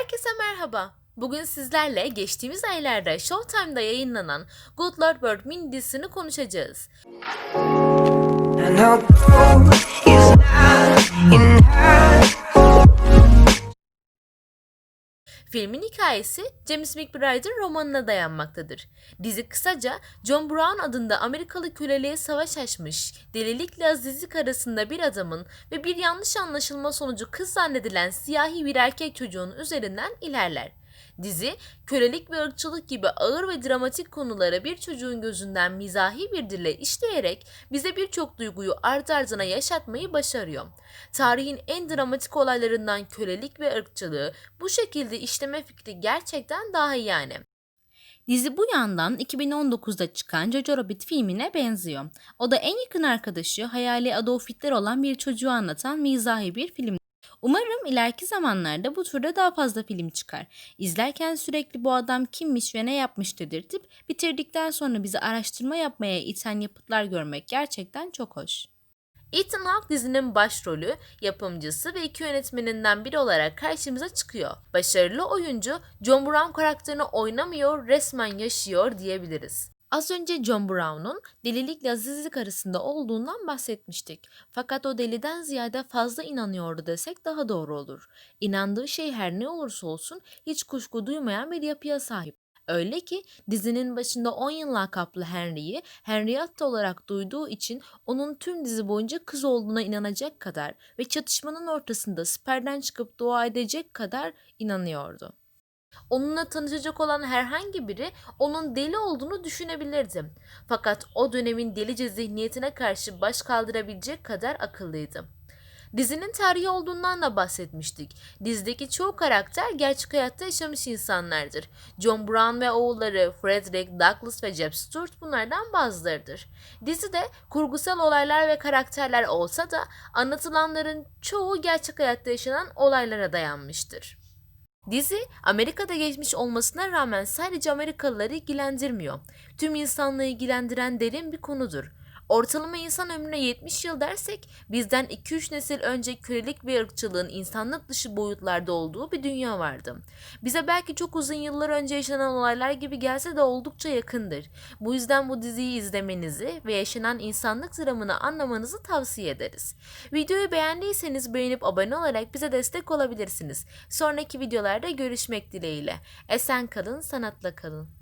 Herkese merhaba. Bugün sizlerle geçtiğimiz aylarda Showtime'da yayınlanan Good Lord Bird mini dizisini konuşacağız. Filmin hikayesi James McBride'ın romanına dayanmaktadır. Dizi kısaca John Brown adında Amerikalı köleliğe savaş açmış, delilikle azizlik arasında bir adamın ve bir yanlış anlaşılma sonucu kız zannedilen siyahi bir erkek çocuğun üzerinden ilerler. Dizi, kölelik ve ırkçılık gibi ağır ve dramatik konuları bir çocuğun gözünden mizahi bir dille işleyerek bize birçok duyguyu art ardına yaşatmayı başarıyor. Tarihin en dramatik olaylarından kölelik ve ırkçılığı bu şekilde işleme fikri gerçekten daha iyi yani. Dizi bu yandan 2019'da çıkan Jojo Rabbit filmine benziyor. O da en yakın arkadaşı hayali Adolf Hitler olan bir çocuğu anlatan mizahi bir film. Umarım ileriki zamanlarda bu türde daha fazla film çıkar. İzlerken sürekli bu adam kimmiş ve ne yapmış dedirtip bitirdikten sonra bizi araştırma yapmaya iten yapıtlar görmek gerçekten çok hoş. Ethan Hawke dizinin başrolü, yapımcısı ve iki yönetmeninden biri olarak karşımıza çıkıyor. Başarılı oyuncu John Brown karakterini oynamıyor, resmen yaşıyor diyebiliriz. Az önce John Brown'un delilikle azizlik arasında olduğundan bahsetmiştik. Fakat o deliden ziyade fazla inanıyordu desek daha doğru olur. İnandığı şey her ne olursa olsun hiç kuşku duymayan bir yapıya sahip. Öyle ki dizinin başında 10 yıl lakaplı Henry'yi Henrietta olarak duyduğu için onun tüm dizi boyunca kız olduğuna inanacak kadar ve çatışmanın ortasında siperden çıkıp dua edecek kadar inanıyordu. Onunla tanışacak olan herhangi biri onun deli olduğunu düşünebilirdi. Fakat o dönemin delice zihniyetine karşı baş kaldırabilecek kadar akıllıydı. Dizinin tarihi olduğundan da bahsetmiştik. Dizideki çoğu karakter gerçek hayatta yaşamış insanlardır. John Brown ve oğulları Frederick, Douglas ve Jeb Stuart bunlardan bazılarıdır. Dizide kurgusal olaylar ve karakterler olsa da anlatılanların çoğu gerçek hayatta yaşanan olaylara dayanmıştır. Dizi Amerika'da geçmiş olmasına rağmen sadece Amerikalıları ilgilendirmiyor. Tüm insanlığı ilgilendiren derin bir konudur. Ortalama insan ömrüne 70 yıl dersek bizden 2-3 nesil önce kölelik ve ırkçılığın insanlık dışı boyutlarda olduğu bir dünya vardı. Bize belki çok uzun yıllar önce yaşanan olaylar gibi gelse de oldukça yakındır. Bu yüzden bu diziyi izlemenizi ve yaşanan insanlık dramını anlamanızı tavsiye ederiz. Videoyu beğendiyseniz beğenip abone olarak bize destek olabilirsiniz. Sonraki videolarda görüşmek dileğiyle. Esen kalın, sanatla kalın.